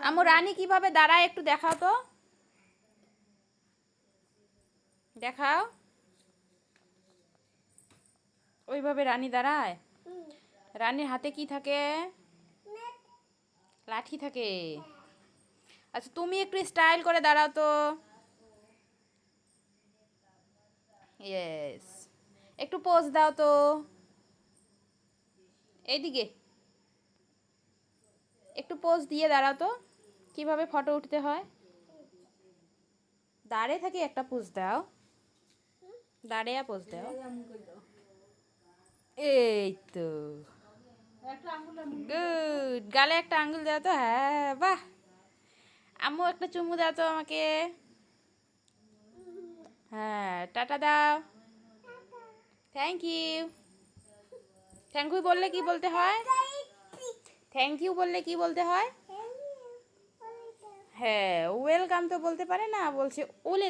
আমু রানী কীভাবে দাঁড়ায় একটু দেখাও তো। দেখাও। ওইভাবে রানী দাঁড়ায়? রানীর হাতে কি থাকে? লাঠি থাকে। আচ্ছা তুমি একটু স্টাইল করে দাঁড়াও তো। একটু পোজ দাও তো। এইদিকে। একটু পোজ দিয়ে দাঁড়াও তো। কীভাবে ফটো উঠতে হয়? দাঁড়িয়ে থাকি একটা পোজ দাও। দাঁড়িয়ে পোজ দাও। এই তো। গুড গালে একটা আঙ্গুল দাও তো। হ্যাঁ বাহ। আম্মু, একটা চুমু দাও তো আমাকে। হ্যাঁ টাটা দাও। থ্যাংক ইউ থ্যাংক ইউ বললে কি বলতে হয়? থ্যাংক ইউ বললে কি বলতে হয়? হ্যাঁ ওয়েলকাম তো বলতে পারে না বলছে ওলে